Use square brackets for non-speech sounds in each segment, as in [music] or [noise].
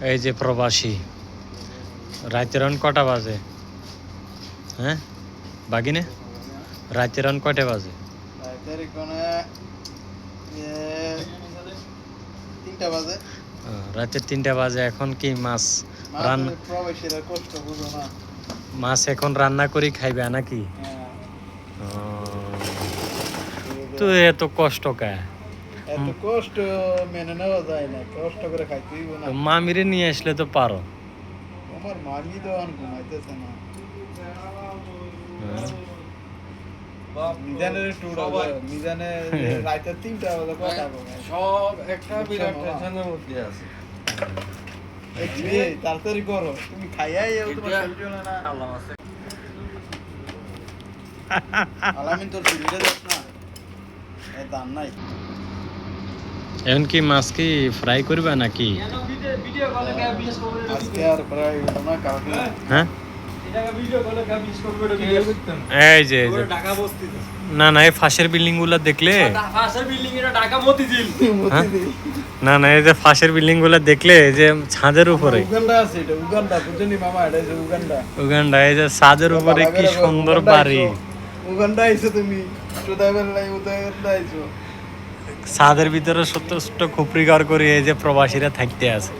এই যে প্রবাসী রাতের অন কটা বাজে? হ্যাঁ? বাগিনে? রাতের অন কটা বাজে? রাতের তিনটা বাজে। রাতের তিনটা বাজে এখন কি মাছ রান মাছের প্রবাসীরা কষ্ট বুঝো না। মাছ এখন রান্না করি খাইবে নাকি? হ্যাঁ, তো এত কষ্ট কা? এত কষ্ট মেনে নেওয়া যায় না কষ্ট করে খাইতে হইব না। মামিরে নিয়ে আসলে তো পারো। আমার মামি তো আর ঘুমাইতেছে না। মিজানের মিজানে [laughs] রাতের তিনটা বাজে কথা সব একটা বিরাট টেনশনের মধ্যে আছে। তাড়াতাড়ি করো। তুমি খাইয়াই আল্লাহ আছে। আলামিন তোর দেখ না। এ দাম নাই। এখন কি মাছ কি ফ্রাই করবে নাকি? হ্যাঁ? এই যে না না এই ফাঁসের বিল্ডিংগুলো দেখলে। হ্যাঁ? না না এই যে ফাঁসের বিল্ডিংগুলো দেখলে এই যে ছাদের উপরে। উগান্ডা এই যে ছাদের উপরে কি সুন্দর বাড়ি। উগান্ডা আইছো তুমি। নাই উগান্ডা আইছো। ছাদের ভিতরে ছোট্ট ছোট্ট খুপড়ি ঘর করে এই যে প্রবাসীরা থাকতে আছে।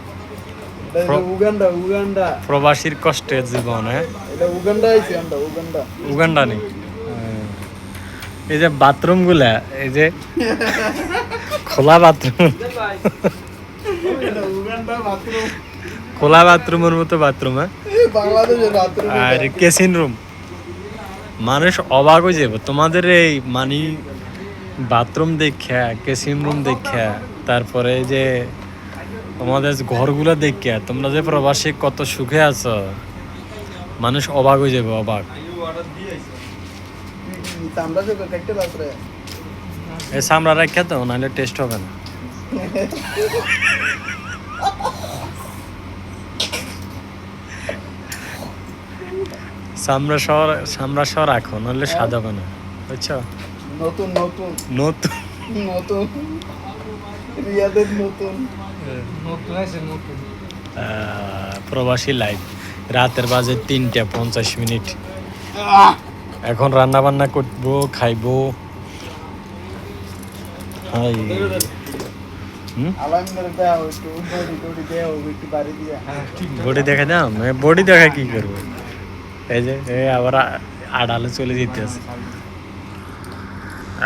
Uganda Uganda. প্রবাসীর কষ্টের জীবন হ্যাঁ? এটা উগান্ডা আইছে আমরা উগান্ডা। উগান্ডা নেই। এই যে বাথরুমগুলা এই যে খোলা বাথরুম। খোলা বাথরুমের মতো বাথরুম হ্যাঁ? বাথরুম। আর কেসিন রুম। মানুষ অবাক হয়ে যাবে তোমাদের এই মানি বাথরুম দেখা কেসিন রুম দেখা তারপরে যে তোমাদের ঘরগুলো দেখা তোমরা যে প্রবাসী কত সুখে আছো মানুষ অবাক হয়ে যাবে অবাক। এই সামরা রাখা তো নাহলে টেস্ট হবে না। সামরা শহর সামরা শহর রাখো নাহলে স্বাদ হবে না। বুঝছ? নতুন নতুন। নতুন। নতুন। রিয়াদের নতুন। নতুন আছে নতুন। প্রবাসী লাইফ। রাতের বাজে তিনটা পঞ্চাশ মিনিট। এখন রান্না বান্না করব খাইবো। একটু বডি দেখা দাম বডি দেখা কি করব? এই যে আবার আড়ালে চলে যেতে আছে।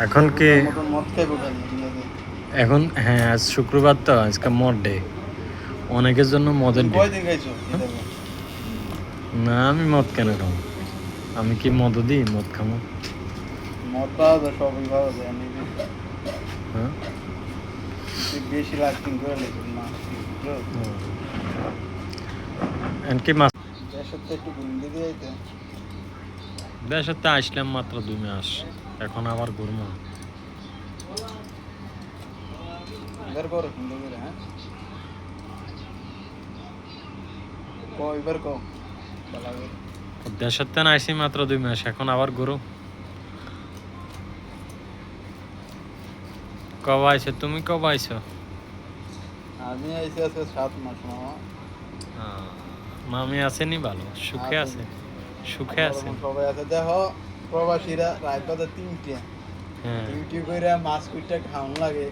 এখন কি? এখন হ্যাঁ আজ শুক্রবার তো আজকে মদ ডে অনেকের জন্য মদের ডে। না আমি মদ কেন খাব? আমি কি মদ দিই? মদ খাব? হ্যাঁ? তুই বেশি লাস্টিং করে লেগেছিস না বুঝলো? এমনকি মাস দেশের তো একটু গুন্ডি দিয়ে আইতে। দেশের তো আসলাম মাত্র দুই মাস। এখন আবার ঘুরবো হ্যাঁ? দেশের তো না আসি মাত্র দুই মাস এখন আবার কবে আইছো? তুমি কবে আইছো? আমি আইসি আজকে সাত মাস মামা। আহ, মামি আসেনি ভালো? সুখে আছে। সুখে আছে? আমার সবাই আছে। দেখো প্রবাসীরা রাত বাজে তিনটে। হ্যাঁ। ডিউটি করে মাছ কুইটা খাওয়ান লাগে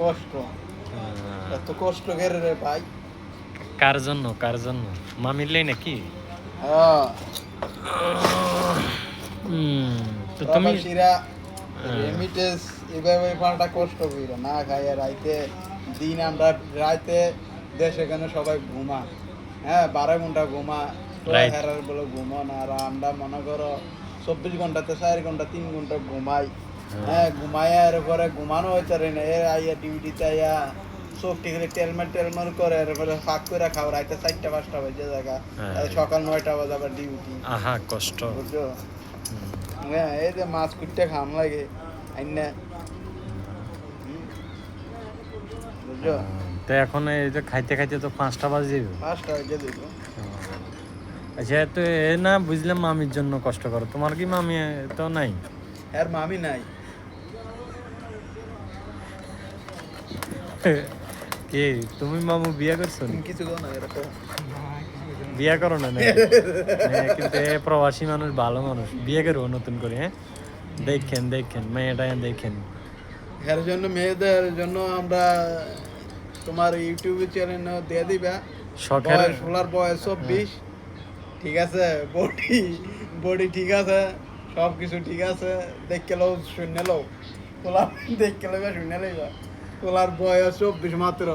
কষ্ট। এত কষ্ট করে রে ভাই? কার জন্য কার জন্য? মামিরলেই নাকি? হ্যাঁ। তো তুমি প্রবাসীরা হ্যাঁ। রেমিটেন্স এভাবে কষ্ট কইরা না খাইয়া রাইতে দিন আমরা রাইতে দেশে এখানে সবাই ঘুমা হ্যাঁ বারো ঘণ্টা ঘুমা. হেরার বলে ঘুমো না আর আমরা মনে করো চব্বিশ ঘন্টাতে চার ঘণ্টা তিন ঘণ্টা ঘুমাই। হ্যাঁ ঘুমাইয়া এর পরে ঘুমানো হয়েছে রে না? এর আইয়া ডিউটিতে আইয়া চোখ টিকলে টেলমেট টেলমেট করে এরপরে ফাঁক করে খাও রাইতে চারটা পাঁচটা বাজে জায়গা। সকাল নয়টা বাজে আবার ডিউটি। আহা কষ্ট। বুঝছ হ্যাঁ এই যে মাছ কুটতে খাম লাগে আইনা। বুঝছ তো এখন এই যে খাইতে খাইতে তো পাঁচটা বাজে পাঁচটা বাজে দেখো আচ্ছা তো এ না বুঝলাম মামির জন্য কষ্ট করো। তোমার কি মামি তো নাই? আর মামি নাই। [laughs] কে? তুমি মামু বিয়া করছ কিছু না এরকম বিয়া করো না কিন্তু এ প্রবাসী মানুষ ভালো মানুষ। বিয়ে করব নতুন করে হ্যাঁ? দেখেন দেখেন মেয়েটা দেখেন। এর জন্য মেয়েদের জন্য আমরা তোমার ইউটিউবে চ্যানেল দিয়ে দিবা। শখের বয়স চব্বিশ। ঠিক আছে বডি বডি ঠিক আছে সব কিছু ঠিক আছে দেখে লো শূন্য লো তোলা [laughs] দেখে লো শূন্য লইবা। তোলার বয়স চব্বিশ মাত্র।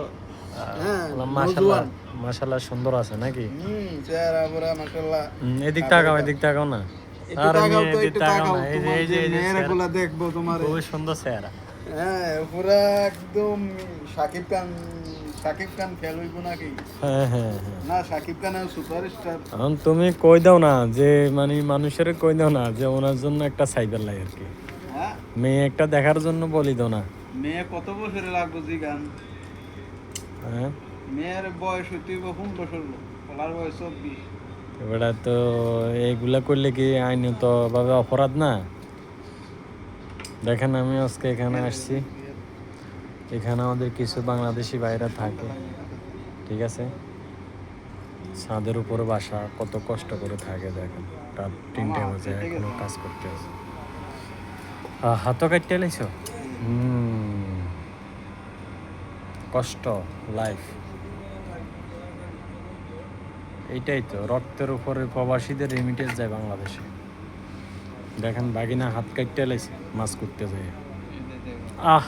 হ্যাঁ মাশাল্লাহ নজওয়ান। সুন্দর আছে নাকি? হুম চেহারা পুরা মাশাআল্লাহ। হুম, এদিক তাকাও এদিক তাকাও না। আর এদিক তাকাও না। এই যে এই যে মেয়েরা দেখব তোমার। খুবই সুন্দর চেহারা। হ্যাঁ পুরা একদম সাকিব খান সাকিব খান হইব নাকি? হ্যাঁ হ্যাঁ হ্যাঁ। না সাকিব খান সুপারস্টার এখন তুমি কই দাও না যে মানে মানুষের কই দাও না যে ওনার জন্য একটা সাইকেল লাগে আর কি। হ্যাঁ? মেয়ে একটা দেখার জন্য বলি দাও না। মেয়ে কত বছরে লাগবো জিগান হ্যাঁ? মেয়ের বয়স হইতে হইব ওলার বয়স চব্বিশ। এবারে তো এইগুলা করলে কি আইনত ভাবে অপরাধ না? দেখেন আমি আজকে এখানে আসছি। এখানে আমাদের কিছু বাংলাদেশি ভাইরা থাকে, ঠিক আছে? ছাদের উপরে বাসা, কত কষ্ট করে থাকে দেখেন। রাত তিনটে বাজে এখনও কাজ করতে আছে। হাতও কাটতে লাইছ কষ্ট লাইফ এইটাই তো, রক্তের উপরে প্রবাসীদের রেমিটেন্স যায় বাংলাদেশে। দেখেন বাগিনা হাত কাটতে লাইছে মাছ করতে যায়। আহ!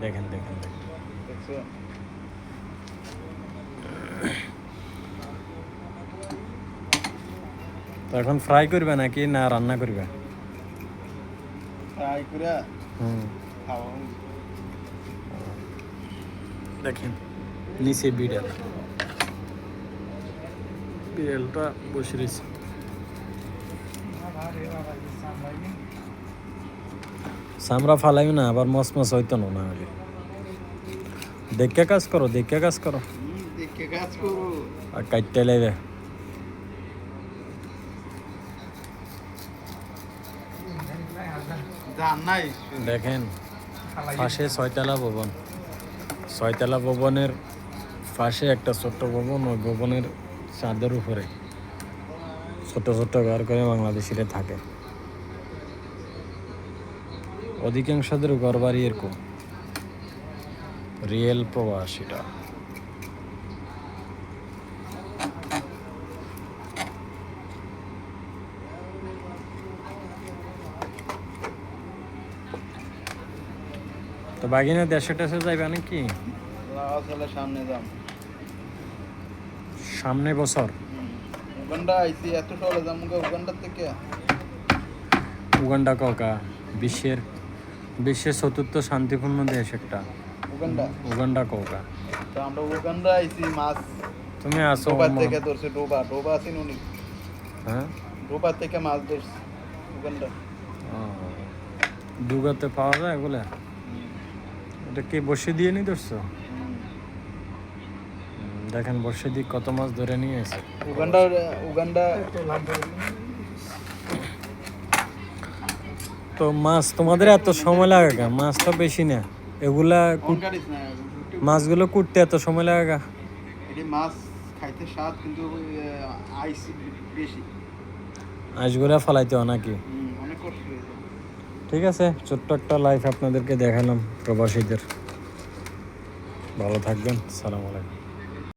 দেখেন দেখেন দেখেন। তো এখন ফ্রাই করবে নাকি না রান্না করবে? ফ্রাই করে হুম। দেখেন। নিচে বিড়াল। বিড়ালটা বসে রয়েছে। সামরা ফালাই না আবার মস মস হইতো না না হলে দেখে কাজ করো দেখে কাজ করো। দেখে কাজ করো। আর কাটতে নাই? দেখেন পাশে ছয়তলা ভবন। ছয়তলা ভবনের পাশে একটা ছোট্ট ভবন ওই ভবনের চাঁদের উপরে। ছোট ছোট ঘর করে বাংলাদেশিরা থাকে। অধিকাংশদের ঘর বাড়ি এরকম। রিয়েল প্রবাসীটা তো বাগিনা দেশে টেশে যাইবে নাকি? সামনে যাম। সামনে বছর? উগান্ডা আইসি এত সহলে যাম উগান্ডার থেকে। উগান্ডা ককা বিশ্বের বিশ্বের চতুর্থ শান্তিপূর্ণ দেশ একটা। উগান্ডা। উগান্ডা ককা। তো আমরা উগান্ডা মাছ। তুমি আসো থেকে ধরছে ডোবা। ডোবা আছেন উনি। হ্যাঁ? থেকে মাছ ধরছে উগান্ডা। ও, পাওয়া যায় এগুলা এটা কি বসে দিয়ে নি ধরছো? দেখেন বসে দিয়ে কত মাছ ধরে নিয়ে এসে। উগান্ডা উগান্ডা তো মাছ তোমাদের এত সময় লাগে গা? মাছ তো বেশি না। এগুলা মাছগুলো কুটতে এত সময় লাগে গা? মাছ খাইতে স্বাদ কিন্তু আইসি বেশি। আজগুলা ফালাইতে নাকি? ঠিক আছে ছোট্ট একটা লাইফ আপনাদেরকে দেখালাম প্রবাসীদের। ভালো থাকবেন সালাম আলাইকুম।